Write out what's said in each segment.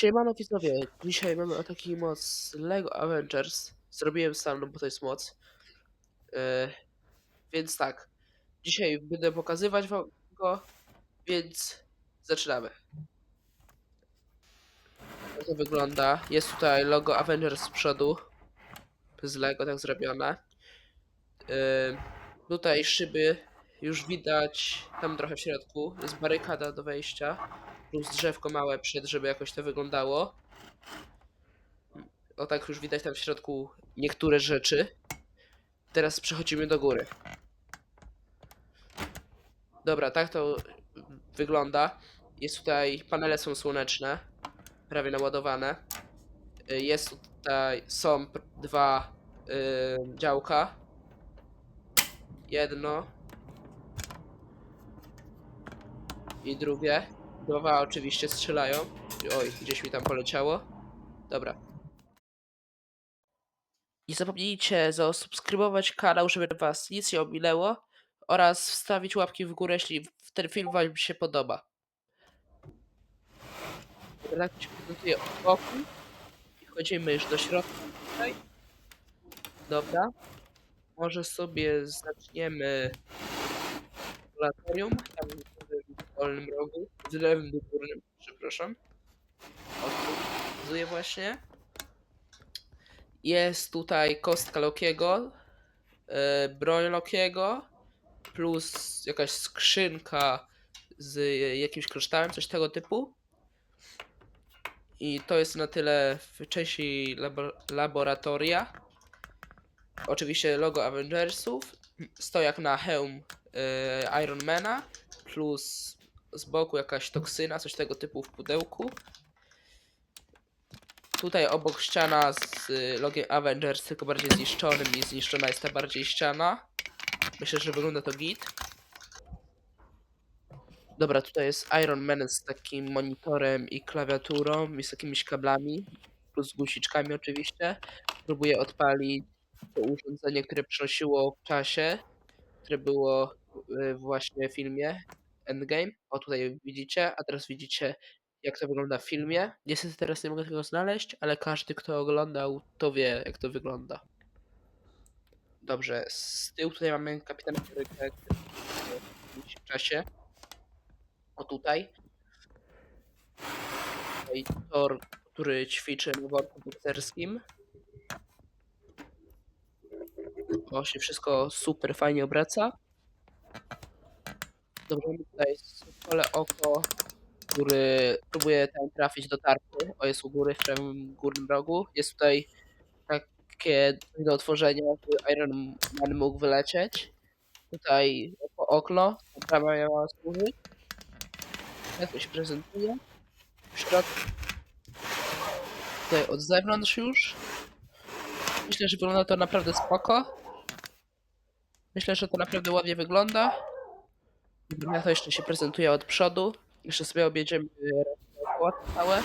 Siemano widzowie, dzisiaj mamy taki moc LEGO Avengers. Zrobiłem sam, no bo to jest moc. E, więc tak, dzisiaj będę pokazywać wam go, więc zaczynamy. Jak to wygląda? Jest tutaj logo Avengers z przodu. Z LEGO tak zrobione. E, tutaj szyby już widać, tam trochę w środku. Jest barykada do wejścia. Plus drzewko małe przed, żeby jakoś to wyglądało. O tak już widać tam w środku niektóre rzeczy. Teraz przechodzimy do góry. Dobra, tak to wygląda. Jest tutaj, panele są słoneczne, prawie naładowane. Y, Jest tutaj, są dwa y, działka. Jedno. I drugie. Dwa oczywiście strzelają. Oj, gdzieś mi tam poleciało. Dobra. Nie zapomnijcie zasubskrybować kanał, żeby was nic nie ominęło oraz wstawić łapki w górę, jeśli ten film wam się podoba. Tak się prezentuje i wchodzimy już do środka tutaj. Dobra. Może sobie zaczniemy laboratorium, tam dolnym rogu, w lewym górnym, przepraszam. O, tu pokazuję właśnie. Jest tutaj kostka Lokiego, e, broń Lokiego, plus jakaś skrzynka z jakimś kryształem, coś tego typu. I to jest na tyle w części labo laboratoria. Oczywiście logo Avengersów. Stojak na hełm e, Ironmana, plus z boku jakaś toksyna, coś tego typu w pudełku. Tutaj obok ściana z y, logiem Avengers, tylko bardziej zniszczonym i zniszczona jest ta bardziej ściana. Myślę, że wygląda to git. Dobra, tutaj jest Iron Man z takim monitorem i klawiaturą i z jakimiś kablami, plus guziczkami oczywiście. Próbuję odpalić to urządzenie, które przenosiło w czasie, które było y, właśnie w filmie Endgame. O, tutaj widzicie, a teraz widzicie jak to wygląda w filmie. Niestety teraz nie mogę tego znaleźć, ale każdy, kto oglądał, to wie, jak to wygląda. Dobrze, z tyłu tutaj mamy kapitana Amerykę, w czasie. O tutaj. Tutaj Thor, który ćwiczy na worku bokserskim. O, się wszystko super fajnie obraca. Dobrze, mamy tutaj sokole oko, który próbuje tam trafić do tarczy. O, jest u góry, w prawym górnym rogu. Jest tutaj takie do otworzenia, by Iron Man mógł wylecieć. Tutaj oko- okno, brama miała służyć. Jak to się prezentuje? W środku. Tutaj od zewnątrz już. Myślę, że wygląda to naprawdę spoko. Myślę, że to naprawdę ładnie wygląda. Ja to jeszcze się prezentuje od przodu. Jeszcze sobie objedziemy koła całe.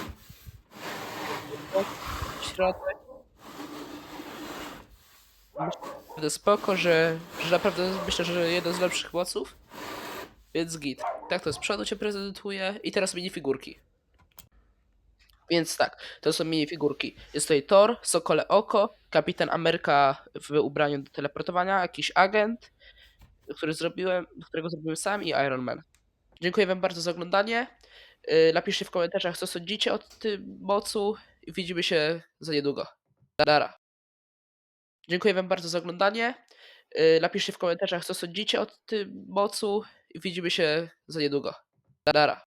Środek. Naprawdę spoko, że, że naprawdę myślę, że jeden z lepszych moców. Więc git. Tak to z przodu się prezentuje. I teraz minifigurki. Więc tak, to są minifigurki. Jest tutaj Thor, Sokole Oko, Kapitan Ameryka w ubraniu do teleportowania, jakiś agent, który zrobiłem, którego zrobiłem sam i Iron Man. Dziękuję wam bardzo za oglądanie. Napiszcie w komentarzach, co sądzicie o tym mocu widzimy się za niedługo. Dara. Dziękuję wam bardzo za oglądanie. Napiszcie w komentarzach, co sądzicie o tym mocu i widzimy się za niedługo. Dara.